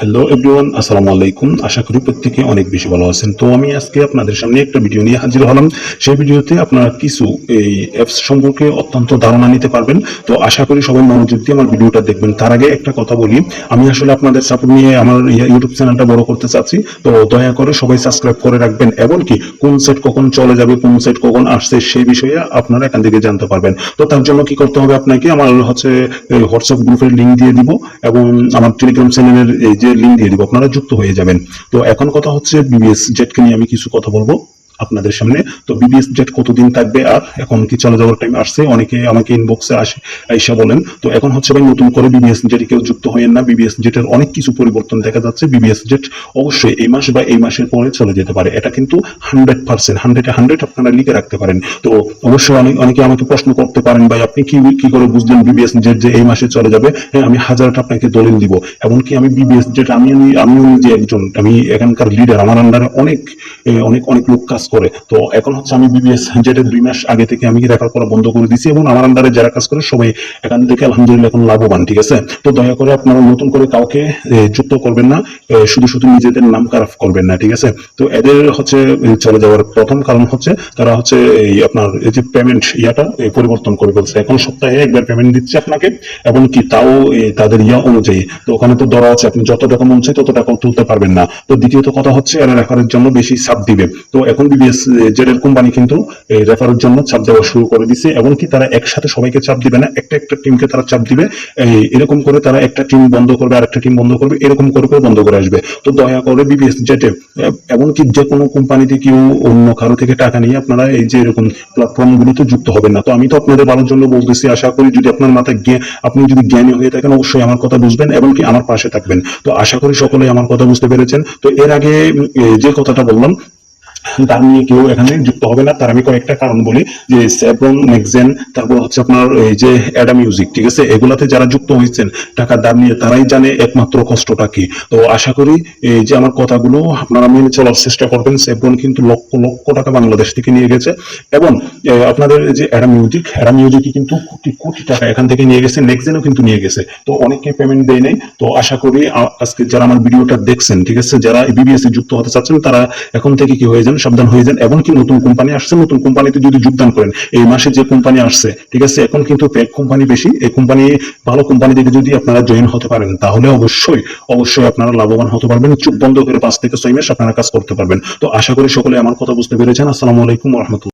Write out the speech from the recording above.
Hello everyone আসসালামু আলাইকুম। আশা করি প্রত্যেকে অনেক বেশি ভালো আছেন। তো আমি আজকে আপনাদের সামনে একটা ভিডিও নিয়ে হাজির হলাম। সেই ভিডিওতে আপনারা কিছু এই অ্যাপস সম্পর্কে অত্যন্ত ধারণা নিতে পারবেন। তো আশা করি সবাই মনোযোগ দিয়ে আমার ভিডিওটা দেখবেন। তার আগে একটা কথা বলি। আমি আসলে আপনাদের সাপোর্ট নিয়ে আমার ইউটিউব চ্যানেলটা বড় করতে চাচ্ছি। তো দয়া করে সবাই সাবস্ক্রাইব করে রাখবেন। এবং কি কোন সেট কখন চলে যাবে, কোন সেট কখন আসছে, সেই বিষয়ে আপনারা এখান থেকে জানতে পারবেন। তো তার জন্য কি করতে হবে আপনাকে? আমার হচ্ছে হোয়াটসঅ্যাপ গ্রুপের লিঙ্ক দিয়ে দিব এবং আমার টেলিগ্রাম চ্যানেলের এই যে লিঙ্ক দিয়ে দিব, আপনারা যুক্ত হয়ে যাবেন। তো এখন কথা হচ্ছে বিবিএস জেটকে নিয়ে আমি কিছু কথা বলব। আপনাদের সামনে। তো বিবিএস জেট কতদিন থাকবে আর এখন কি চলে যাওয়ার টাইম আসছে? অনেকে আমাকে ইনবক্সে আসে আইসা বলেন। তো এখন হচ্ছে ভাই নতুন করে বিবিএস জেট কেউ যুক্ত হয়েন না। বিবিএস জেটের অনেক কিছু পরিবর্তন দেখা যাচ্ছে। বিবিএস জেট অবশ্যই এই মাস বা এই মাসের পরে চলে যেতে পারে। এটা কিন্তু হান্ড্রেড পার্সেন্ট হান্ড্রেডে হান্ড্রেড আপনারা লিখে রাখতে পারেন। তো অবশ্যই অনেক অনেকে আমাকে প্রশ্ন করতে পারেন, ভাই, আপনি কি কি করে বুঝলেন বিবিএস জেট যে এই মাসে চলে যাবে? হ্যাঁ আমি হাজারটা আপনাকে দলিল দিব। এমনকি আমি বিবিএস জেট আমি আমি আমিও নিজে একজন আমি এখানকার লিডার আমার আন্ডারে অনেক অনেক অনেক লোক কাজ করে। তো এখন হচ্ছে আমি বিবিএস জেটের দুই মাস আগে থেকে আমি রেফার করা বন্ধ করে দিয়েছি এবং আমার আন্ডারে যারা কাজ করে সবাই এখান থেকে আলহামদুলিল্লাহ এখন লাভবান, ঠিক আছে? তো দয়া করে আপনারা নতুন করে কাউকে যুক্ত করবেন না শুধু শুধু নিজেদের নাম খারাপ করবেন না, ঠিক আছে? তো এদের হচ্ছে চলে যাওয়ার প্রথম কারণ হচ্ছে তারা হচ্ছে এই আপনার, এই যে পেমেন্ট ইয়াটা পরিবর্তন করে ফেলছে। এখন সপ্তাহে একবার পেমেন্ট দিচ্ছে আপনাকে, এবং কি তাও তাদের ইয়া অনুযায়ী। তো ওখানে তো ধরা আছে, আপনি যত টাকা মন চাই তত টাকা তুলতে পারবেন না। তো দ্বিতীয়ত কথা হচ্ছে, এরা রেফারের জন্য বেশি সাপ দিবে। তো এখন বিবিএস জেডের কোম্পানি কিন্তু এই রেফারের জন্য চাপ দেওয়া শুরু করে দিছে এবং কি তারা একসাথে সবাইকে চাপ দিবে না, একটা একটা টিমকে তারা চাপ দিবে, এই, এরকম করে তারা একটা টিম বন্ধ করবে, আর একটা টিম বন্ধ করবে, এরকম করে করে বন্ধ করে আসবে। তো দয়া করে বিবিএস জেটে এমনকি যে কোনো কোম্পানিতে কেউ অন্য কারও থেকে টাকা নিয়ে আপনারা এই যে এরকম প্ল্যাটফর্ম গুলোতে যুক্ত হবেন না। তো আমি তো আপনাদের ভালোর জন্য বলতেছি, আশা করি যদি আপনার মাথায় গিয়ে আপনি যদি জ্ঞানী হয়ে থাকেন, অবশ্যই আমার কথা বুঝবেন এবং কি আমার পাশে থাকবেন। তো আশা করি সকলেই আমার কথা বুঝতে পেরেছেন। তো এর আগে যে কথাটা বললাম তার নিয়ে কেউ এখানে যুক্ত হবে না। তার আমি কয়েকটা কারণ বলি, যে সেভন নেক্সেন তারপর হচ্ছে আপনার এই যে অ্যাডা মিউজিক ঠিক আছে? এগুলাতে যারা যুক্ত হয়েছেন, টাকার দাম নিয়ে তারাই জানে একমাত্র কষ্টটা কি। তো আশা করি এই যে আমার কথাগুলো আপনারা মেনে চলার চেষ্টা করবেন। সেভন কিন্তু লক্ষ লক্ষ টাকা বাংলাদেশ থেকে নিয়ে গেছে। এবং আপনাদের যে অ্যাডা মিউজিক অ্যাডা মিউজিকই কিন্তু কোটি কোটি টাকা এখান থেকে নিয়ে গেছে নেক্সেনও কিন্তু নিয়ে গেছে। তো অনেকে পেমেন্ট দেয় নাই। তো আশা করি আজকে যারা আমার ভিডিওটা দেখছেন, ঠিক আছে? যারা বিবিএস যুক্ত হতে চাচ্ছেন, তারা এখন থেকে কি হয়ে যান? সাবধান হয়ে যান এবং কি নতুন কোম্পানি আসছে, নতুন কোম্পানিতে যদি যোগদান করেন, এই মাসে যে কোম্পানি আসছে, ঠিক আছে, এখন কিন্তু প্যাক কোম্পানি বেশি, এই কোম্পানি ভালো কোম্পানি থেকে যদি আপনারা জয়েন হতে পারেন, তাহলে অবশ্যই অবশ্যই আপনারা লাভবান হতে পারবেন চুপ বন্ধ করে পাঁচ থেকে ছয় মাস আপনারা কাজ করতে পারবেন। তো আশা করি সকলে আমার কথা বুঝতে পেরেছেন। আসসালামু আলাইকুম রহমতুল্লাহ।